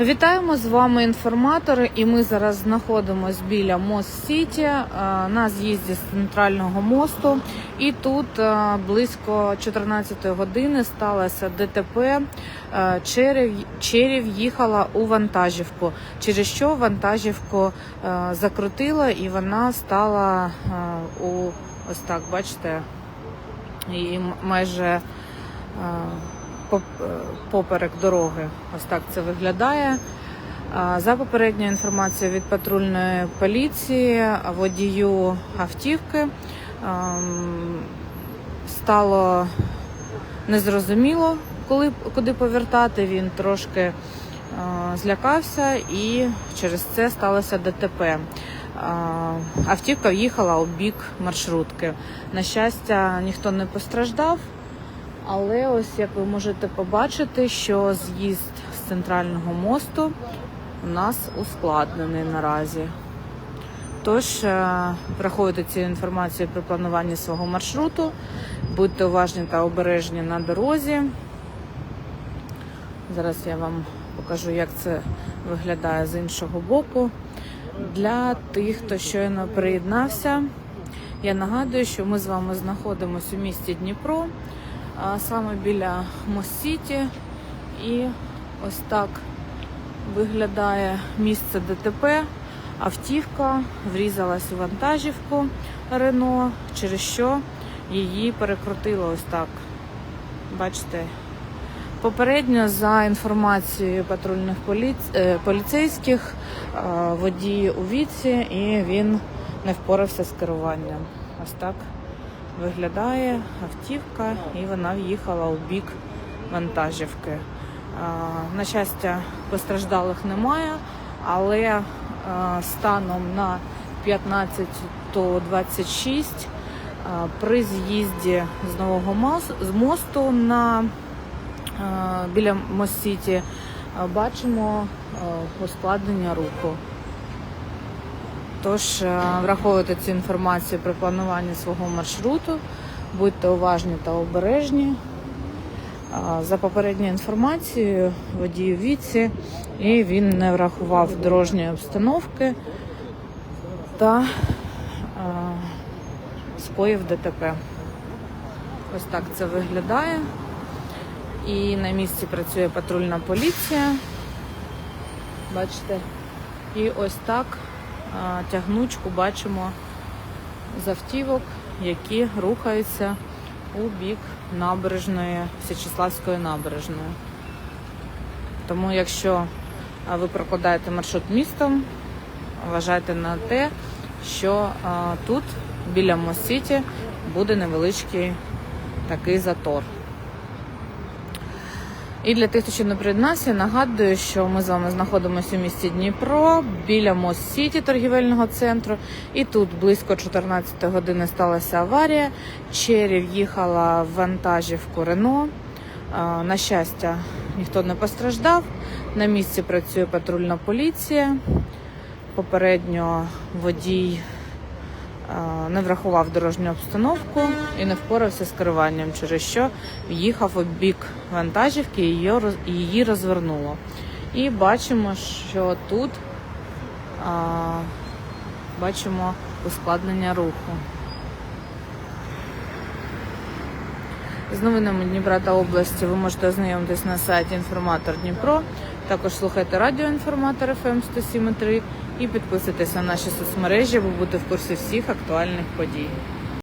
Вітаємо з вами інформатори, і ми зараз знаходимося біля Мост Сіті е, на з'їзді з центрального мосту. І тут е, близько 14 години сталося ДТП. Е, Черев, черев їхала у вантажівку, через що вантажівку закрутила і вона стала у ось так, бачите, і майже поперек дороги. Ось так це виглядає. За попередньою інформацією від патрульної поліції, водію автівки ем, стало незрозуміло, коли, куди повертати. Він трошки е, злякався і через це сталося ДТП. Автівка в'їхала у бік маршрутки. На щастя, ніхто не постраждав. Але ось як ви можете побачити, що з'їзд з центрального мосту у нас ускладнений наразі. Тож, е, враховуйте цю інформацію при плануванні свого маршруту, будьте уважні та обережні на дорозі. Зараз я вам покажу, як це виглядає з іншого боку. Для тих, хто щойно приєднався, я нагадую, що ми з вами знаходимося у місті Дніпро, саме біля Мост-Сіті. І ось так виглядає місце ДТП. Автівка врізалась у вантажівку Рено, через що її перекрутило ось так. Бачите, Попередньо, за інформацією патрульних поліц... е, поліцейських, е, водій у віці і він не впорався з керуванням. Ось так виглядає автівка, і вона в'їхала у бік вантажівки. На щастя, постраждалих немає, але станом на 15.26 е, при з'їзді з нового з мосту на біля Мост-Сіті бачимо ускладнення руху. Тож е, враховуйте цю інформацію при плануванні свого маршруту, будьте уважні та обережні. Е, За попередньою інформацією, водій віці, і він не врахував дорожньої обстановки та е, скоїв ДТП. Ось так це виглядає. І на місці працює патрульна поліція. Бачите? І ось так тягнучку бачимо з автівок, які рухаються у бік набережної, Січеславської набережної. Тому якщо ви прокладаєте маршрут містом, вважайте на те, що тут біля Мост-Сіті буде невеличкий такий затор. І для тих, хто ще не приєднався, нагадую, що ми з вами знаходимося у місті Дніпро біля Мост Сіті торгівельного центру. І тут близько 14 години сталася аварія. Черів їхала в вантажівку Рено. На щастя, ніхто не постраждав. На місці працює патрульна поліція. Попередньо водій не врахував дорожню обстановку і не впорався з керуванням, через що в'їхав у бік вантажівки і її розвернуло. І бачимо, що тут а, бачимо ускладнення руху. З новинами Дніпра та області ви можете ознайомитись на сайті Інформатор Дніпро. Також слухайте радіо Інформатор ФМ 107.3 і підписуйтесь на наші соцмережі, ви будете в курсі всіх актуальних подій.